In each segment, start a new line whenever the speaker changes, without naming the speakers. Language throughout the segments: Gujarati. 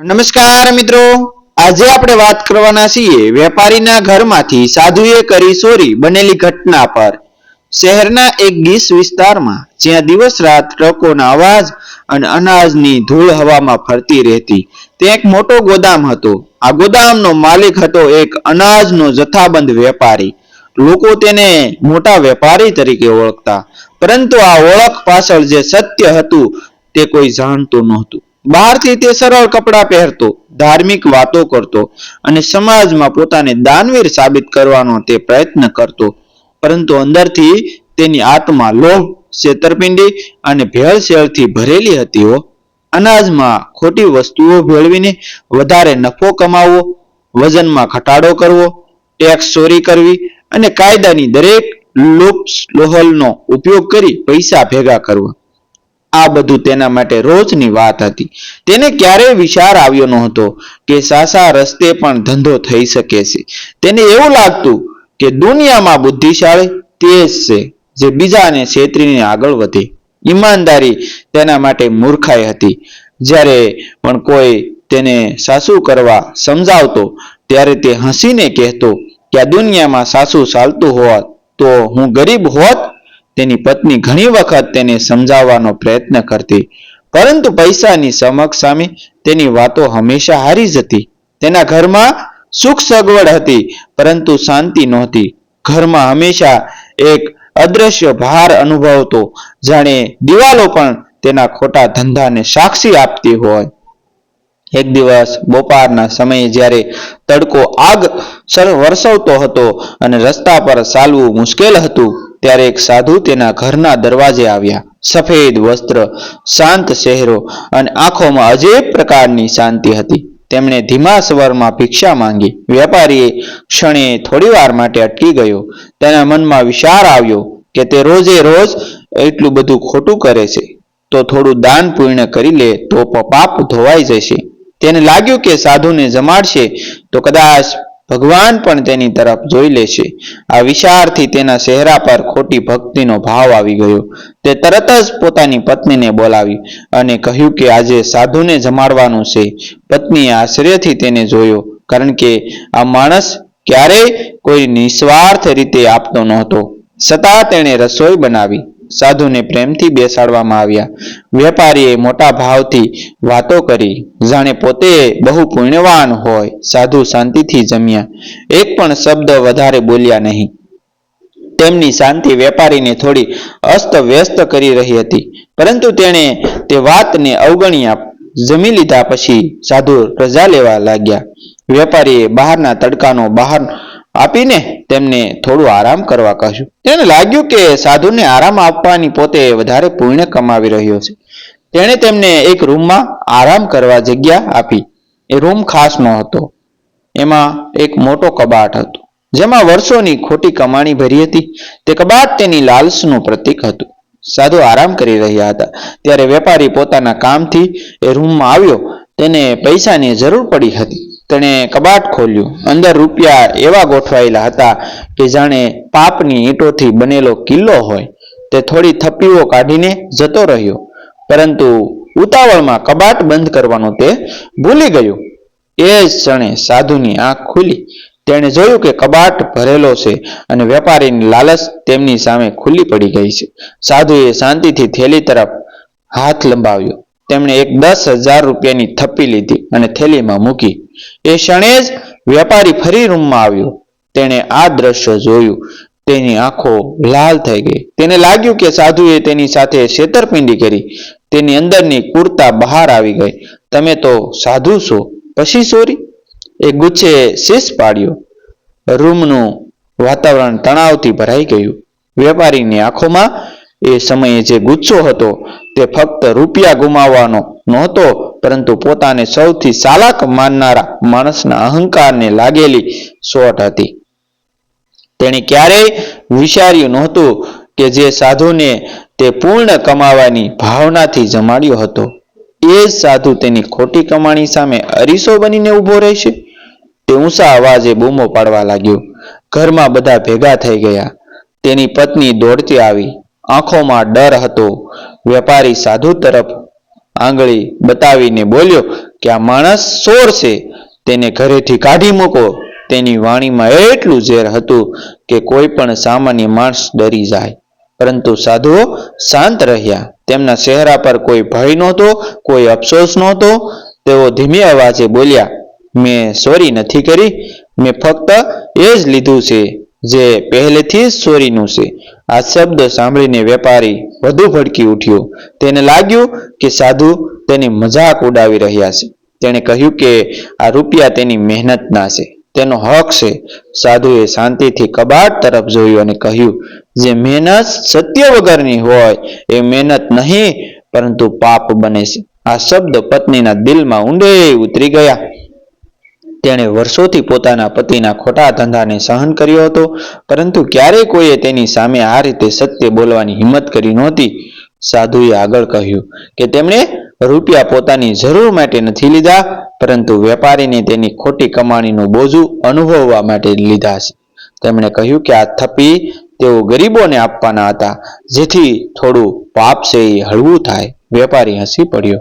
નમસ્કાર મિત્રો. આજે આપણે વાત કરવાના છીએ વેપારીના ઘરમાંથી સાધુએ કરી ચોરી બનેલી ઘટના પર. શહેરના એક ગીસ વિસ્તારમાં જ્યાં દિવસ રાત ટ્રકોના અવાજ અને અનાજની ધૂળ હવામાં ફરતી રહેતી. તે એક મોટો ગોદામ હતો. આ ગોદામનો માલિક હતો એક અનાજનો જથ્થાબંધ વેપારી. લોકો તેને મોટા વેપારી તરીકે ઓળખતા. પરંતુ આ ઓળખ પાછળ જે સત્ય હતું તે કોઈ જાણતું નહોતું. બહારથી તે સરળ કપડાં પહેરતો, ધાર્મિક વાતો કરતો અને સમાજમાં પોતાને દાનવીર સાબિત કરવાનો તે પ્રયત્ન કરતો. પરંતુ અંદરથી તેની આત્મા લોભ છેતરપિંડી અને ભેળસેળથી ભરેલી હતી અનાજમાં ખોટી વસ્તુઓ ભેળવીને વધારે નફો કમાવવો વજનમાં ઘટાડો કરવો, ટેક્સ ચોરી કરવી અને કાયદાની દરેક લોપ લોહલનો ઉપયોગ કરી પૈસા ભેગા કરવા. આ બધું તેના માટે રોજની વાત હતી. તેને ક્યારેય વિચાર આવ્યો નહોતો કે સાસા રસ્તે પણ ધંધો થઈ શકે છે. તેને એવું લાગતું કે દુનિયામાં બુદ્ધિશાળી તે જ છે જે બીજાને છેતરીને આગળ વધે. ઈમાનદારી તેના માટે મૂર્ખાઈ હતી. જ્યારે પણ કોઈ તેને સાસુ કરવા સમજાવતો, ત્યારે તે હસીને કહેતો કે આ દુનિયામાં સાસુ ચાલતું હોત તો હું ગરીબ હોત તેની પત્ની ઘણી વખત તેને સમજાવવાનો પ્રયત્ન કરતી. પરંતુ પૈસાની સમક્ષ સામે તેની વાતો હંમેશા હારી જતી. તેના ઘરમાં સુખ સગવડ હતી, પરંતુ શાંતિ નહોતી. ઘરમાં હંમેશા એક અદ્રશ્ય ભાર અનુભવતો. જાણે દિવાલો પણ તેના ખોટા ધંધાને સાક્ષી આપતી હોય. એક દિવસ બપોરના સમયે જ્યારે તડકો આગ સર વરસવતો હતો અને રસ્તા પર ચાલવું મુશ્કેલ હતું ત્યારે એક સાધુ તેના ઘરના દરવાજે આવ્યા. સફેદ વસ્ત્ર, શાંત ચહેરો અને આંખોમાં અજેબ પ્રકારની શાંતિ હતી. તેમણે ધીમા સ્વરમાં ભિક્ષા માંગી. વેપારીએ ક્ષણે થોડીવાર માટે અટકી ગયો. તેના મનમાં વિચાર આવ્યો કે તે રોજે રોજ એટલું બધું ખોટું કરે છે. તો થોડું દાન પૂર્ણ કરી લે તો પાપ ધોવાઈ જશે. તેને લાગ્યું કે સાધુને જમાડશે તો કદાચ ભગવાન પણ તેની તરફ જોઈ લેશે આ વિચારથી તેના ચહેરા પર ખોટી ભક્તિનો ભાવ આવી ગયો. તે તરત જ પોતાની પત્નીને બોલાવી અને કહ્યું કે આજે સાધુને જમાડવાનું છે. પત્નીએ આશ્ચર્યથી તેને જોયો, કારણ કે આ માણસ ક્યારેય કોઈ નિસ્વાર્થ રીતે આપતો નહોતો. છતાં તેણે રસોઈ બનાવી. સાધુને પ્રેમથી બેસાડવામાં આવ્યા. વેપારીએ મોટા ભાવથી વાતો કરી. જાણે પોતે બહુ પુણ્યવાન હોય. સાધુ શાંતિથી જમ્યા. એક પણ શબ્દ વધારે બોલ્યા નહીં. તેમની શાંતિ વેપારીને થોડી અસ્ત વ્યસ્ત કરી રહી હતી. પરંતુ તેણે તે વાતને અવગણ્યા. જમી લીધા પછી સાધુ રજા લેવા લાગ્યા. વેપારીએ બહારના તડકાનો બહાર આપીને તેમને થોડું આરામ કરવા કહ્યું તેને લાગ્યું કે સાધુને આરામ આપવાની પોતે વધારે પુણ્ય કમાવી રહ્યો છે. તેણે તેમને એક રૂમમાં આરામ કરવા જગ્યા આપી. એ રૂમ ખાસ ન હતો. એમાં એક મોટો કબાટ હતો. જેમાં વર્ષોની ખોટી કમાણી ભરી હતી. તે કબાટ તેની લાલસનું પ્રતીક હતું. સાધુ આરામ કરી રહ્યા હતા. ત્યારે વેપારી પોતાના કામથી એ રૂમમાં આવ્યો. તેને પૈસાની જરૂર પડી હતી. તેણે કબાટ ખોલ્યું. અંદર રૂપિયા એવા ગોઠવાયેલા હતા કે જાણે પાપની ઈંટોથી બનેલો કિલ્લો હોય. તે થોડી થપ્પીઓ કાઢીને જતો રહ્યો. પરંતુ ઉતાવળમાં કબાટ બંધ કરવાનું તે ભૂલી ગયો. એ જ ક્ષણે સાધુની આંખ ખુલી. તેણે જોયું કે કબાટ ભરેલો છે અને વેપારીની લાલચ તેમની સામે ખુલ્લી પડી ગઈ છે. સાધુએ શાંતિથી થેલી તરફ હાથ લંબાવ્યો. તેમણે એક દસ હજાર રૂપિયાની થપ્પી લીધી અને થેલીમાં મૂકી. એ ક્ષણે જ વેપારી ફરી રૂમમાં આવ્યો. તેણે આ દ્રશ્ય જોયું. તેની આંખો લાલ થઈ ગઈ. તેને લાગ્યું કે સાધુએ તેની સાથે છેતરપિંડી કરી. તેની અંદરની કુર્તા બહાર આવી ગઈ. તમે તો સાધુ છો. પછી સોરી? એ ગુચ્છે શીશ પાડ્યો. રૂમનું વાતાવરણ તણાવથી ભરાઈ ગયું. વેપારીની આંખોમાં એ સમયે જે ગુસ્સો હતો તે ફક્ત રૂપિયા ગુમાવવાનો નહોતો, પરંતુ પોતાને સૌથી ચાલાક માનનારા માણસના અહંકારને લાગેલી શોટ હતી. તેણે ક્યારેય વિચાર્યું નહોતું કે જે સાધુને તે પૂર્ણ કમાવાની ભાવનાથી જમાડ્યો હતો, એ જ સાધુ તેની ખોટી કમાણી સામે અરીસો બનીને ઊભો રહેશે? તે ઊંચા અવાજે બૂમો પાડવા લાગ્યો. ઘરમાં બધા ભેગા થઈ ગયા. તેની પત્ની દોડતી આવી. આંખોમાં ડર હતો. વેપારી સાધુ તરફ આંગળી બતાવીને બોલ્યો, કે આ માણસ ચોર છે. તેને ઘરેથી કાઢી મૂકો. તેની વાણીમાં એટલું ઝેર હતું કે કોઈ પણ સામાન્ય માણસ ડરી જાય. પરંતુ સાધુઓ શાંત રહ્યા. તેમના ચહેરા પર કોઈ ભય નહોતો, કોઈ અફસોસ નહોતો. તેઓ ધીમે અવાજે બોલ્યા, મેં સોરી નથી કરી. મેં ફક્ત એ જ લીધું છે. જે પહેલેથી જ ચોરીનું છે. આ શબ્દ સાંભળીને વેપારી વધુ ભડકી ઉઠ્યો. તેને લાગ્યું કે સાધુ તેની મજાક ઉડાવી રહ્યા છે. તેણે કહ્યું કે આ રૂપિયા તેની મહેનતના છે. તેનો હક છે. સાધુએ શાંતિથી કબાટ તરફ જોયું અને કહ્યું, જે મહેનત સત્ય વગરની હોય એ મહેનત નહીં, પરંતુ પાપ બને છે. આ શબ્દ પત્નીના દિલમાં ઊંડે ઉતરી ગયા. તેણે વર્ષોથી પોતાના પતિના ખોટા ધંધાને સહન કર્યો હતો, પરંતુ ક્યારેય કોઈએ તેની સામે આ રીતે સત્ય બોલવાની હિંમત કરી નહોતી. સાધુએ આગળ કહ્યું કે તેમણે રૂપિયા પોતાની જરૂર માટે નથી લીધા, પરંતુ વેપારીને તેની ખોટી કમાણીનું બોજું અનુભવવા માટે લીધા છે. તેમણે કહ્યું કે આ થપ્પી તેઓ ગરીબોને આપવાના હતા, જેથી થોડું પાપ છે એ હળવું થાય. વેપારી હસી પડ્યો.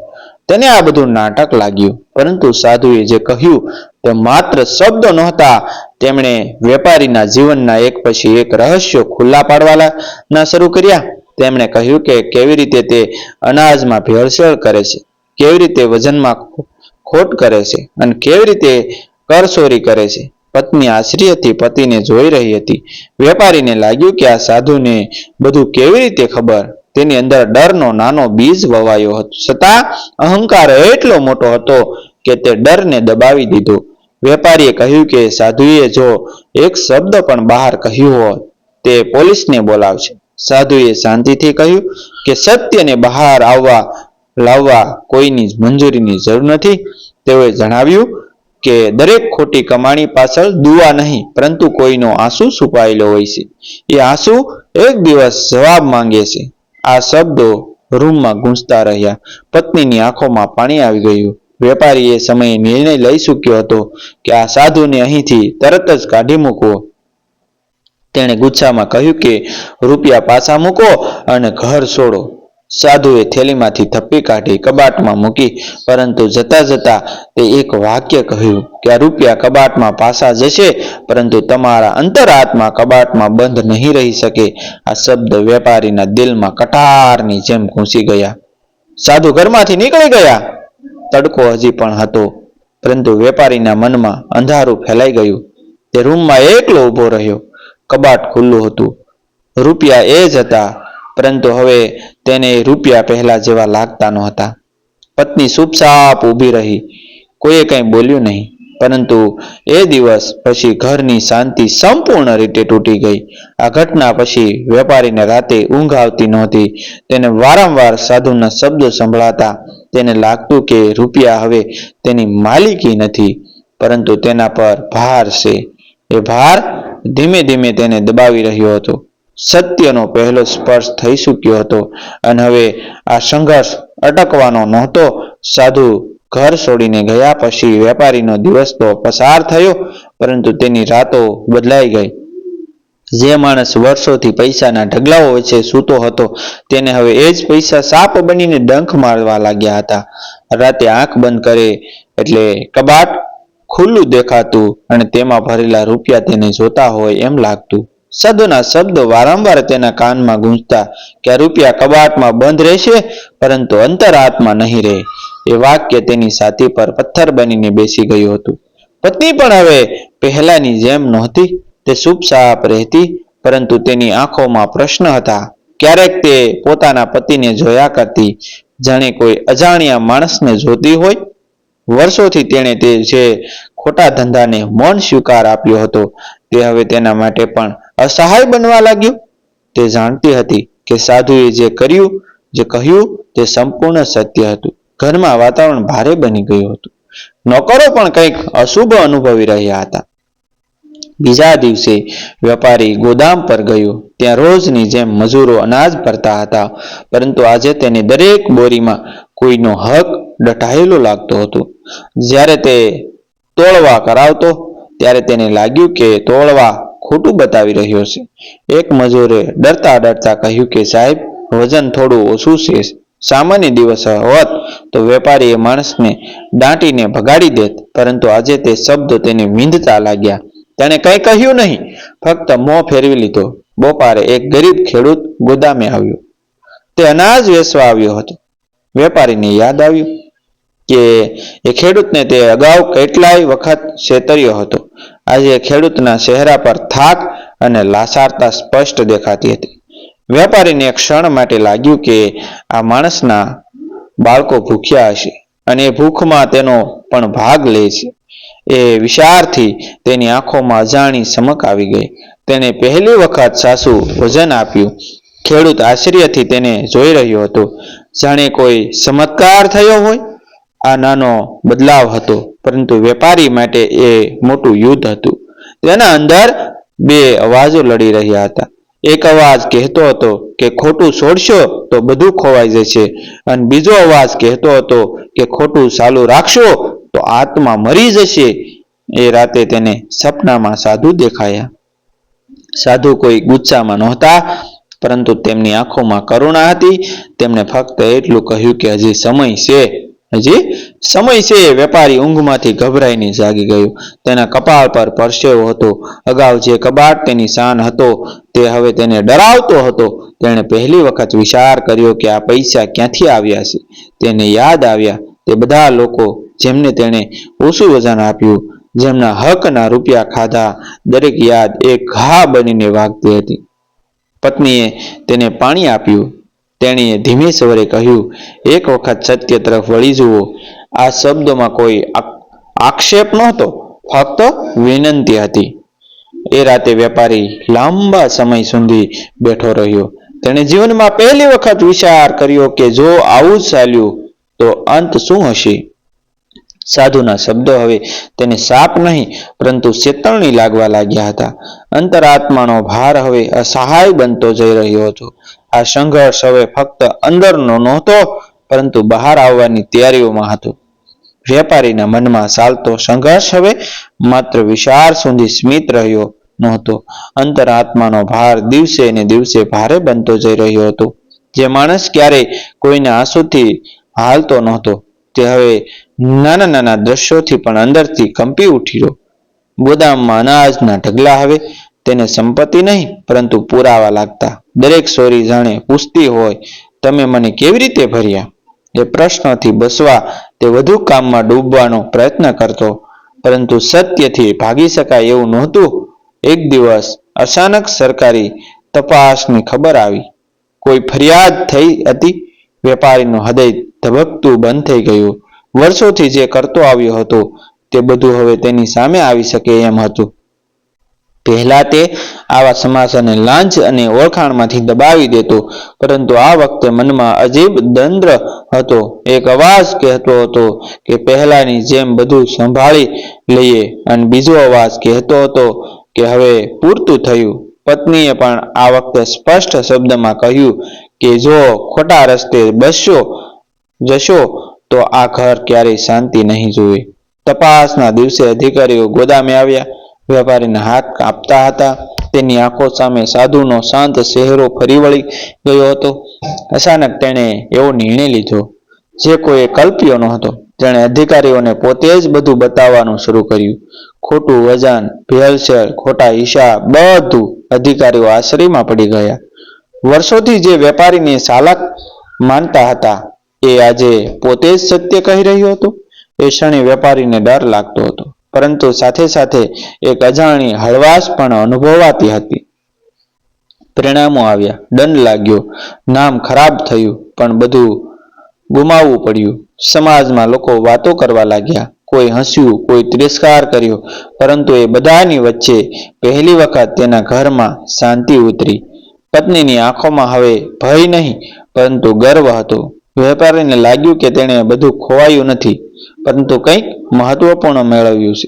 તેને આ બધું નાટક લાગ્યું. પરંતુ સાધુએ જે કહ્યું, તે માત્ર શબ્દો નહોતા. તેમણે વેપારીના જીવનના એક પછી એક રહસ્યો ખુલ્લા પાડવાના શરૂ કર્યા. તેમણે કહ્યું કે કેવી રીતે તે અનાજમાં ભેળસેળ કરે છે, કેવી રીતે વજનમાં ખોટ કરે છે અને કેવી રીતે કરચોરી કરે છે. પત્ની આશ્ચર્યથી પતિને જોઈ રહી હતી. વેપારીને લાગ્યું કે આ સાધુને બધું કેવી રીતે ખબર? તેની અંદર ડરનો નાનો બીજ વવાયો હતો. છતાં અહંકાર એટલો મોટો હતો કે તે ડરને દબાવી દીધો. વેપારીએ કહ્યું કે, સાધુએ જો એક શબ્દ પણ બહાર કહ્યું હોય તે પોલીસને બોલાવશે. સાધુએ શાંતિથી કહ્યું કે, સત્યને બહાર આવવા, લાવવા કોઈની મંજૂરીની જરૂર નથી. તેઓએ જણાવ્યું કે, દરેક ખોટી કમાણી પાછળ દુવા નહીં, પરંતુ કોઈનો આંસુ છુપાયેલો હોય છે. એ આંસુ એક દિવસ જવાબ માંગે છે. આ શબ્દો રૂમમાં ગૂંજતા રહ્યા. પત્નીની આંખોમાં પાણી આવી ગયું. વેપારી એ સમયે નિર્ણય લઈ ચૂક્યો હતો કે આ સાધુને અહીંથી તરત જ કાઢી મૂકવો. તેણે ગુસ્સામાં કહ્યું કે, રૂપિયા પાછા મૂકો અને ઘર છોડો. સાધુએ થેલીમાંથી થપ્પી કાઢી કબાટમાં મૂકી, પરંતુ જતા જતા તે એક વાક્ય કહ્યું કે, આ રૂપિયા કબાટમાં પાછા જશે, પરંતુ તમારા અંતરાત્મા કબાટમાં બંધ નહીં રહી શકે. આ શબ્દ વેપારીના દિલમાં કટારની જેમ ઘૂસી ગયા. સાધુ ઘરમાંથી નીકળી ગયા. તડકો હજી પણ હતો, પરંતુ વેપારીના મનમાં અંધારું ફેલાઈ ગયું. તે રૂમમાં એકલો ઊભો રહ્યો. કબાટ ખુલ્લું હતું. રૂપિયા એ જ હતા પરંતુ હવે તેને રૂપિયા પહેલા જેવા લાગતા નહોતા. પત્ની ચૂપચાપ ઊભી રહી. કોઈએ કંઈ બોલ્યું નહીં, પરંતુ એ દિવસ પછી ઘરની શાંતિ સંપૂર્ણ રીતે તૂટી ગઈ. આ ઘટના પછી વેપારીને રાતે ઊંઘ આવતી નહોતી. તેને વારંવાર સાધુના શબ્દો સંભળાતા તેને લાગતું કે રૂપિયા હવે તેની માલિકી નથી, પરંતુ તેના પર ભાર છે. એ ભાર ધીમે ધીમે તેને દબાવી રહ્યો હતો. સત્યનો પહેલો સ્પર્શ થઈ ચૂક્યો હતો અને હવે આ સંઘર્ષ અટકવાનો નહોતો. સાધુ ઘર છોડીને ગયા પછી વેપારીનો દિવસ તો પસાર થયો, પરંતુ તેની રાતો બદલાઈ ગઈ. જે માણસ વર્ષોથી પૈસાના ઢગલાઓ વચ્ચે સૂતો હતો, તેને હવે એ જ પૈસા સાપ બનીને ડંખ મારવા લાગ્યા હતા. રાતે આંખ બંધ કરે એટલે કબાટ ખુલ્લું દેખાતું અને તેમાં ભરેલા રૂપિયા તેને જોતા હોય એમ લાગતું. સાધુના શબ્દો વારંવાર તેના કાનમાં ગુંજતા કે રૂપિયા કબાટમાં બંધ રહેશે, પરંતુ અંતરાત્મા નહીં રહે. એ વાક્ય તેની સાથી પર પથ્થર બનીને બેસી ગયું હતું. પત્ની પણ હવે પહેલાની જેમ નહોતી, તે ચૂપચાપ રહેતી, પરંતુ તેની આંખોમાં પ્રશ્ન હતા. ક્યારેક તે પોતાના પતિને જોયા કરતી, જાણે કોઈ અજાણ્યા માણસને જોતી હોય. વર્ષોથી તેણે તે જે ખોટા ધંધાને મૌન સ્વીકાર આપ્યો હતો. તે હવે તેના માટે પણ અસહાય બનવા લાગ્યું. તે જાણતી હતી કે સાધુએ જે કર્યું, જે કહ્યું, તે સંપૂર્ણ સત્ય હતું. ઘરમાં વાતાવરણ ભારે બની ગયું હતું. નોકરો પણ કંઈક અશુભ અનુભવી રહ્યા હતા. બીજા દિવસે વેપારી ગોદામ પર ગયો. ત્યાં રોજની જેમ મજૂરો અનાજ ભરતા હતા, પરંતુ આજે તેને દરેક બોરીમાં કોઈનો હક ડટાયેલો લાગતો હતો. જ્યારે તે તોડવા કરાવતો, ત્યારે તેને લાગ્યું કે તોડવા ખોટું બતાવી રહ્યો છે. એક મજૂરે ડરતા ડરતા કહ્યું કે, સાહેબ, વજન થોડું ઓછું છે. સામાન્ય દિવસ હોત તો એ માણસને દાંટીને ભગાડી દેત, પરંતુ આજે તે શબ્દ તેને વિંધતા લાગ્યા. તેણે કંઈ કહ્યું નહીં. ફક્ત મોં ફેરવી લીધો. બપોરે એક ગરીબ ખેડૂત ગોદામે આવ્યો. તે અનાજ વેચવા આવ્યો હતો. વેપારીને યાદ આવ્યું. કે એ ખેડૂતને તે અગાઉ કેટલાય વખત છેતર્યો હતો. આજે ખેડૂતના ચહેરા પર થાક અને લાસારતા સ્પષ્ટ દેખાતી હતી. વેપારીને ક્ષણ માટે લાગ્યું કે આ માણસના બાળકો ભૂખ્યા હશે અને ભૂખમાં તેનો પણ ભાગ લે છે. એ વિચારથી તેની આંખોમાં અજાણી ચમક આવી ગઈ. તેણે પહેલી વખત સાસુ ભોજન આપ્યું. ખેડૂત આશ્ચર્યથી તેને જોઈ રહ્યો હતો. જાણે કોઈ ચમત્કાર થયો હોય? આ નાનો બદલાવ હતો. પરંતુ વેપારી માટે એ મોટું યુદ્ધ હતું. તેના અંદર બે અવાજો લડી રહ્યા હતા. એક અવાજ કહેતો હતો કે, ખોટું છોડશો તો બધું ખોવાઈ જશે. અને બીજો અવાજ કહેતો હતો કે, ખોટું ચાલુ રાખશો તો આત્મા મરી જશે. એ રાતે તેને સપનામાં સાધુ દેખાયા. સાધુ કોઈ ગુસ્સામાં નહોતા, પરંતુ તેમની આંખોમાં કરુણા હતી. તેમણે ફક્ત એટલું કહ્યું કે, હજી સમય છે. હજી? સમય છે વેપારી ઊંઘમાંથી ગભરાઈને જાગી ગયો. તેના કપાળ પર પરસેવો હતો. અગાઉ જે કબાટ તેની શાન હતો, તે હવે તેને ડરાવતો હતો. તેણે પહેલી વખત વિચાર કર્યો કે આ પૈસા ક્યાંથી આવ્યા છે? તેને યાદ આવ્યા તે બધા લોકો જેમને તેણે ઓછું વજન આપ્યું, જેમના હકના રૂપિયા ખાધા, દરેક યાદ એક ઘા બનીને વાગતી હતી. પત્નીએ તેને પાણી આપ્યું. તેણીએ ધીમે સવારે કહ્યું, એક વખત સત્ય તરફ વળી જુઓ. આ શબ્દોમાં કોઈ આક્ષેપ નહોતો, ફક્ત વિનંતી હતી. એ રાતે વેપારી લાંબા સમય સુધી બેઠો રહ્યો. તેણે જીવનમાં પહેલી વખત વિચાર કર્યો કે જો આવું જ ચાલ્યું, તો અંત શું હશે? સાધુના શબ્દો હવે તેને સાપ નહીં, પરંતુ ચેતવણી લાગવા લાગ્યા હતા. અંતરાત્માનો ભાર હવે અસહાય બનતો જઈ રહ્યો હતો. આ સંઘર્ષ હવે ફક્ત અંદરનો નહોતો, પરંતુ બહાર આવવાની તૈયારીઓમાં હતો. વેપારીના મનમાં ચાલતો સંઘર્ષ હવે માત્ર વિશાળ સુધી સ્મિત રહ્યો નહોતો. અંતરાત્માનો ભાર દિવસે ને દિવસે ભારે બનતો જઈ રહ્યો હતો. જે માણસ ક્યારેય કોઈના આંસુથી હાલતો નહોતો. તે હવે નાના નાના દ્રશ્યોથી પણ અંદરથી કંપી ઉઠ્યો. ગોદામમાં અનાજના ઢગલા હવે તેને સંપત્તિ નહીં, પરંતુ પુરાવા લાગતા. દરેક સોરી જાણે પૂછતી હોય, તમે મને કેવી રીતે ભર્યા? એ પ્રશ્નથી બસવા તે વધુ કામમાં ડૂબવાનો પ્રયત્ન કરતો. પરંતુ સત્યથી ભાગી શકાય એવું નહોતું. એક દિવસ અચાનક સરકારી તપાસની ખબર આવી. કોઈ ફરિયાદ થઈ હતી? વેપારીનું હૃદય ધબકતું બંધ થઈ ગયું. વર્ષોથી જે કરતો આવ્યો હતો, તે બધું હવે તેની સામે આવી શકે એમ હતું. પહેલા તે આવા સમાસાને લાંચ અને ઓળખાણમાંથી દબાવી દેતો, પરંતુ આ વખતે મનમાં અજીબ દંદ્ર હતો. એક અવાજ કહેતો હતો કે પહેલાની જેમ બધું સંભાળી લઈએ અને બીજો અવાજ કહેતો હતો કે હવે પૂરતું થયું. પત્નીએ પણ આ વખતે સ્પષ્ટ શબ્દમાં કહ્યું કે જો ખોટા રસ્તે બસશો જશો, તો આ ઘર ક્યારેય શાંતિ નહીં જોવે તપાસના દિવસે અધિકારીઓ ગોદામે આવ્યા. વેપારીના હાથ કાપતા હતા. તેની આંખો સામે સાધુનો શાંત ચહેરો ફરી વળી ગયો હતો. અચાનક તેણે એવો નિર્ણય લીધો, જે કોઈએ કલ્પ્યો ન હતો. તેણે અધિકારીઓને પોતે જ બધું બતાવવાનું શરૂ કર્યું. ખોટું વજન, ભેળસેળ, ખોટા હિસાબ બધું અધિકારીઓ આશ્રયમાં પડી ગયા. વર્ષોથી જે વેપારીને ચાલાક માનતા હતા, એ આજે પોતે જ સત્ય કહી રહ્યો હતો? એ ક્ષણે વેપારીને ડર લાગતો હતો. પરંતુ સાથે સાથે એક અજાણી હળવાશ પણ અનુભવાતી હતી. પરિણામો આવ્યા. દંડ લાગ્યો. નામ ખરાબ થયું, પણ બધું ગુમાવવું પડ્યું. સમાજમાં લોકો વાતો કરવા લાગ્યા. કોઈ હસ્યું, કોઈ તિરસ્કાર કર્યો, પરંતુ એ બધાની વચ્ચે પહેલી વખત તેના ઘરમાં શાંતિ ઉતરી. પત્નીની આંખોમાં હવે ભય નહીં, પરંતુ ગર્વ હતો. વેપારીને લાગ્યું કે તેણે બધું ખોવાયું નથી, પરંતુ કંઈક મહત્વપૂર્ણ મેળવ્યું છે.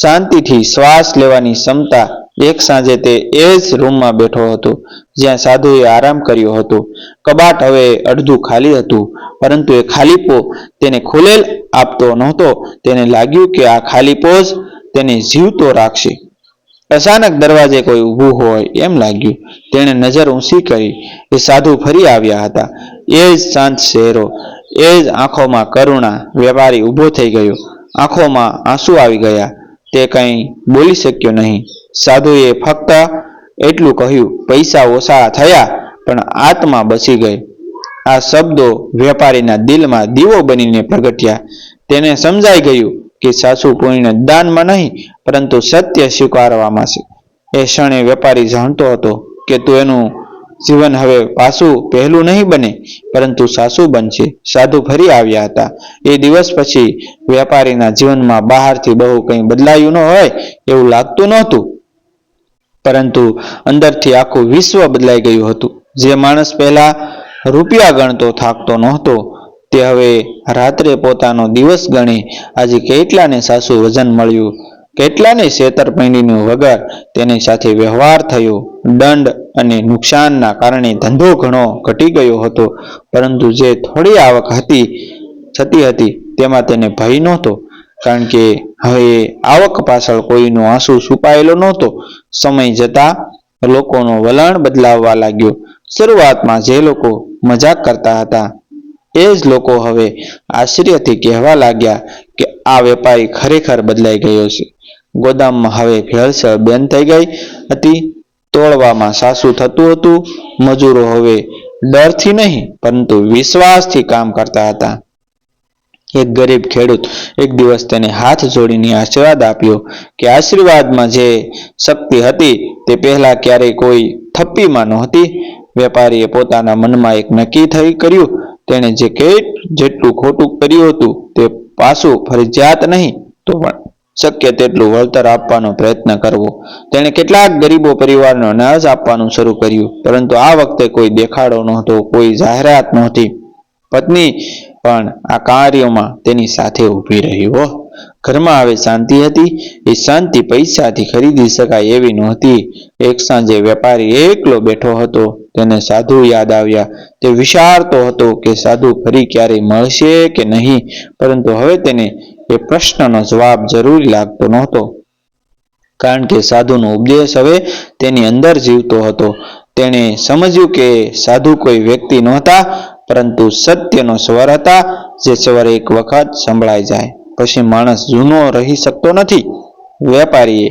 શાંતિથી શ્વાસ લેવાની ક્ષમતા એક સાંજે તે એ જ રૂમમાં બેઠો હતો, જ્યાં સાધુએ આરામ કર્યો હતો. કબાટ હવે અડધું ખાલી હતું, પરંતુ એ ખાલીપો તેને ખુલેલ આપતો નહોતો. તેને લાગ્યું કે આ ખાલીપો જ તેને જીવતો રાખશે. અચાનક દરવાજે કોઈ ઊભું હોય એમ લાગ્યું. તેણે નજર ઊંચી કરી. એ સાધુ ફરી આવ્યા હતા. એ જ શાંત શેરો, એ જ આંખોમાં કરુણા, વેપારી ઊભો થઈ ગયો. આંખોમાં આંસુ આવી ગયા. તે કંઈ બોલી શક્યો નહીં. સાધુએ ફક્ત એટલું કહ્યું પૈસા ઓછા થયા, પણ આત્મા બસી ગઈ. આ શબ્દો વેપારીના દિલમાં દીવો બનીને પ્રગટ્યા. તેને સમજાઈ ગયું કે સાસુ પુણ્ય દાનમાં નહીં, પરંતુ સત્ય સ્વીકારવામાં છે. એ ક્ષણે વેપારી જાણતો હતો કે તું એનું જીવન હવે પાછું પહેલું નહીં બને, પરંતુ સાસુ બનશે. સાધુ ફરી આવ્યા હતા. એ દિવસ પછી વેપારીના જીવનમાં બહારથી બહુ કંઈ બદલાયું ન હોય એવું લાગતું નહોતું. પરંતુ અંદરથી આખું વિશ્વ બદલાઈ ગયું હતું. જે માણસ પહેલા રૂપિયા ગણતો થાકતો નહોતો, તે હવે રાત્રે પોતાનો દિવસ ગણી આજે કેટલાને સાસુ વજન મળ્યું, કેટલાને છેતરપિંડીનું વગર તેની સાથે વ્યવહાર થયો. દંડ અને નુકસાનના કારણે ધંધો ઘણો ઘટી ગયો હતો. પરંતુ જે થોડી આવક હતી, થતી હતી, તેમાં તેને ભય નહોતો. કારણ કે હવે આવક પાછળ કોઈનો આંસુ છુપાયેલો નહોતો. સમય જતા લોકોનો વલણ બદલાવવા લાગ્યો. શરૂઆતમાં જે લોકો મજાક કરતા હતા, એ જ લોકો હવે આશ્ચર્યથી કહેવા લાગ્યા કે આ વેપારી ખરેખર બદલાઈ ગયો છે. ગોદામમાં હવે ભેળસેળ બંધ થઈ ગઈ હતી. તોડવામાં સાસુ થતું હતું, મજૂરો હવે ડરથી નહીં, પરંતુ વિશ્વાસથી કામ કરતા હતા. એક ગરીબ ખેડૂત એક દિવસ તેને હાથ જોડીને આશીર્વાદ આપ્યો કે આશીર્વાદમાં જે શક્તિ હતી તે પહેલા ક્યારેય કોઈ થપ્પીમાં નહોતી. વેપારીએ પોતાના મનમાં એક નક્કી થઈ કર્યું, તેણે જે કેટ જેટલું ખોટું કર્યું હતું તે પાછું ફરજિયાત નહીં, તો પણ શક્ય તેટલું વળતર આપવાનો પ્રયત્ન કરવો. તેણે કેટલાક ગરીબો પરિવારનો અનાજ આપવાનું શરૂ કર્યું, પરંતુ આ વખતે કોઈ દેખાડો નહોતો, કોઈ જાહેરાત નહોતી. પત્ની પણ આ કાર્યોમાં તેની સાથે ઊભી રહી હો ઘરમાં હવે શાંતિ હતી. એ શાંતિ પૈસાથી ખરીદી શકાય એવી નહોતી. એક સાંજે વેપારી એકલો બેઠો હતો. તેને સાધુ યાદ આવ્યા. તે વિચારતો હતો કે સાધુ ફરી ક્યારેય મળશે કે નહીં, પરંતુ હવે તેને એ પ્રશ્નનો જવાબ જરૂરી લાગતો નહોતો. કારણ કે સાધુનો ઉપદેશ હવે તેની અંદર જીવતો હતો. તેણે સમજ્યું કે સાધુ કોઈ વ્યક્તિ નહોતા, પરંતુ સત્યનો સ્વર હતા, જે સ્વર એક વખત સંભળાઈ જાય. પછી માણસ જૂનો રહી શકતો નથી. વેપારીએ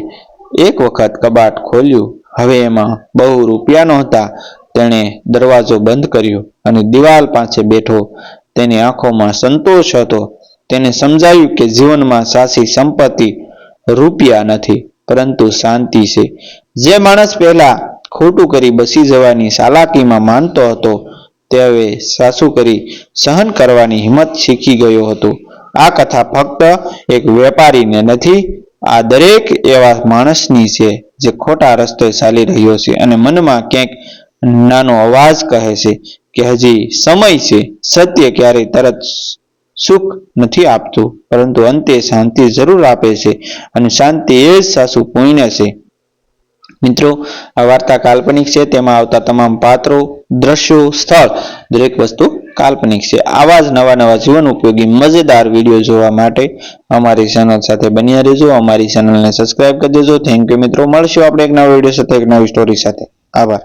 એક વખત કબાટ ખોલ્યું. હવે એમાં બહુ રૂપિયા નહોતા. તેણે દરવાજો બંધ કર્યો અને દિવાલ પાસે બેઠો. તેની આંખોમાં સંતોષ હતો. તેને સમજાયું કે જીવનમાં સાચી સંપત્તિ રૂપિયા નથી, પરંતુ શાંતિ છે. જે માણસ પહેલા ખોટું કરી બસી જવાની ચાલાકીમાં માનતો હતો તે હવે સાસુ કરી સહન કરવાની હિંમત શીખી ગયો હતો. આ કથા ફક્ત એક વેપારીને નથી, આ દરેક એવા માણસની છે જે ખોટા રસ્તે ચાલી રહ્યો છે અને મનમાં ક્યાંક નાનો અવાજ કહે છે કે હજી સમય છે, સત્ય ક્યારેય તરત સુખ નથી આપતું, પરંતુ અંતે શાંતિ જરૂર આપે છે અને શાંતિ એ જ સાસુ પુણ્ય છે. મિત્રો, આ વાર્તા કાલ્પનિક છે, તેમાં આવતા તમામ પાત્રો, દ્રશ્યો, સ્થળ, દરેક વસ્તુ કાલ્પનિક છે. આવા જ નવા નવા જીવન ઉપયોગી, મજેદાર વીડિયો જોવા માટે અમારી ચેનલ સાથે બન્યા રહેજો. અમારી ચેનલને સબસ્ક્રાઇબ કરી દેજો. થેન્ક યુ મિત્રો. મળશું આપણે એક નવા વીડિયો સાથે, એક નવી સ્ટોરી સાથે. આભાર.